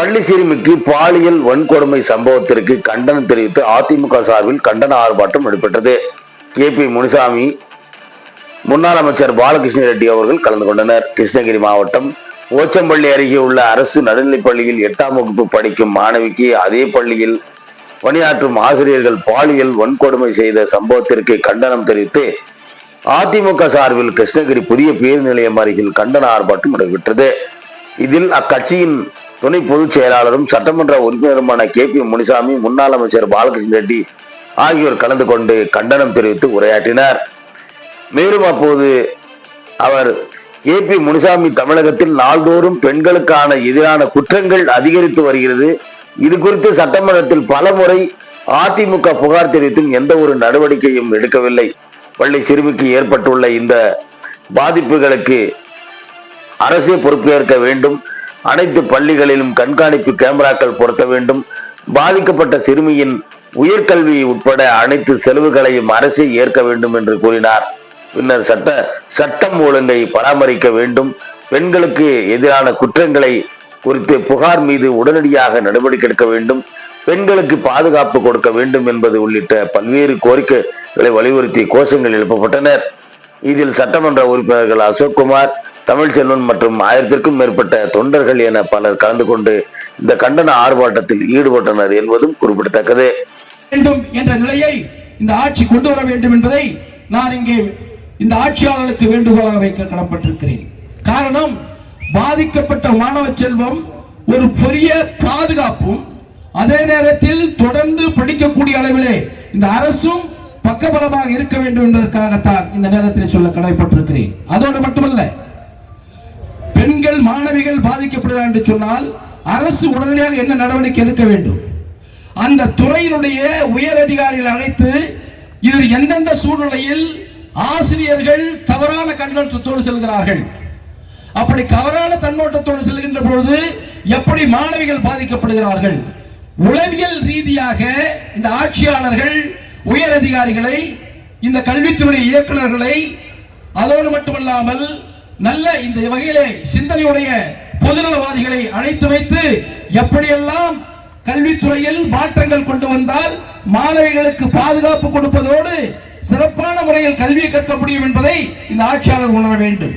பள்ளி சிறுமிக்கு பாலியல் வன்கொடுமை சம்பவத்திற்கு கண்டனம் தெரிவித்து அதிமுக சார்பில் கண்டன ஆர்ப்பாட்டம் நடைபெற்றது. கே பி முனிசாமி முன்னாள் அமைச்சர் பாலகிருஷ்ண ரெட்டி அவர்கள் கலந்து கொண்டனர். கிருஷ்ணகிரி மாவட்டம் ஓச்சம்பள்ளி அருகே உள்ள அரசு நடுநிலைப் பள்ளியில் எட்டாம் வகுப்பு படிக்கும் மாணவிக்கு அதே பள்ளியில் பணியாற்றும் ஆசிரியர்கள் பாலியல் வன்கொடுமை செய்த சம்பவத்திற்கு கண்டனம் தெரிவித்து அதிமுக சார்பில் கிருஷ்ணகிரி புதிய பேருந்து நிலையம் அருகில் கண்டன ஆர்ப்பாட்டம் நடைபெற்றது. இதில் அக்கட்சியின் துணை பொதுச் செயலாளரும் சட்டமன்ற உறுப்பினருமான கே பி முனிசாமி முன்னாள் அமைச்சர் பாலகிருஷ்ண ரெட்டி ஆகியோர் கலந்து கொண்டு கண்டனம் தெரிவித்து உரையாற்றினார். மேலும் அப்போது அவர் கே பி முனிசாமி தமிழகத்தில் நாள்தோறும் பெண்களுக்கான எதிரான குற்றங்கள் அதிகரித்து வருகிறது. இது குறித்து சட்டமன்றத்தில் பல முறை அதிமுக புகார் தெரிவித்தும் எந்த ஒரு நடவடிக்கையும் எடுக்கவில்லை. பள்ளி சிறுமிக்கு ஏற்பட்டுள்ள இந்த பாதிப்புகளுக்கு அரசே பொறுப்பேற்க வேண்டும். அனைத்து பள்ளிகளிலும் கண்காணிப்பு கேமராக்கள் பொருத்த வேண்டும். பாதிக்கப்பட்ட சிறுமியின் உயர்கல்வி உட்பட அனைத்து செலவுகளையும் அரசே ஏற்க வேண்டும் என்று கூறினார். பின்னர் சட்ட சட்டம் ஒழுங்கை பராமரிக்க வேண்டும். பெண்களுக்கு எதிரான குற்றங்களை குறித்து புகார் மீது உடனடியாக நடவடிக்கை எடுக்க வேண்டும். பெண்களுக்கு பாதுகாப்பு கொடுக்க வேண்டும் என்பது உள்ளிட்ட பல்வேறு கோரிக்கைகளை வலியுறுத்தி கோஷங்கள் எழுப்பப்பட்டனர். இதில் சட்டமன்ற உறுப்பினர்கள் அசோக்குமார் தமிழ்ச்செல்வன் மற்றும் ஆயிரத்திற்கும் மேற்பட்ட தொண்டர்கள் என பலர் கலந்து கொண்டு இந்த கண்டன ஆர்ப்பாட்டத்தில் ஈடுபட்டனர் என்பதும் குறிப்பிடத்தக்கது. வேண்டும் என்ற நிலையை இந்த ஆட்சி கொண்டு வர வேண்டும் என்பதை நான் இங்கே இந்த ஆட்சியாளர்களுக்கு வேண்டுகோளாக வைக்க கடப்பட்டிருக்கிறேன் காரணம் பாதிக்கப்பட்ட மாணவ செல்வம் ஒரு பெரிய பாதுகாப்பும் அதே நேரத்தில் தொடர்ந்து படிக்கக்கூடிய அளவிலே இந்த அரசும் பக்கபலமாக இருக்க வேண்டும் என்பதற்காகத்தான் இந்த நேரத்தில் சொல்ல கடமைப்பட்டிருக்கிறேன். அதோடு மட்டுமல்ல பெண்கள் மாணவிகள் பாதிக்கப்படுகிறார் என்று சொன்னால் அரசு உடனடியாக என்ன நடவடிக்கை எடுக்க வேண்டும்? அந்த துறையினுடைய உயர் அதிகாரிகள் அழைத்து இதில் எந்தெந்த சூழ்நிலையில் ஆசிரியர்கள் தவறான கண்ணோட்டத்தோடு செல்கிறார்கள்? அப்படி தவறான கண்ணோட்டத்தோடு செல்கின்ற பொழுது எப்படி மாணவிகள் பாதிக்கப்படுகிறார்கள்? உளவியல் ரீதியாக இந்த ஆட்சியாளர்கள் உயர் அதிகாரிகளை இந்த கல்வித்துறை இயக்குநர்களை அதோடு மட்டுமல்லாமல் நல்ல இந்த வகையிலே சிந்தனையுடைய பொதுநலவாதிகளை அழைத்து வைத்து எப்படியெல்லாம் கல்வித்துறையில் மாற்றங்கள் கொண்டு வந்தால் மாணவிகளுக்கு பாதுகாப்பு கொடுப்பதோடு சிறப்பான முறையில் கல்வியை கற்க முடியும் என்பதை இந்த ஆட்சியாளர் உணர வேண்டும்.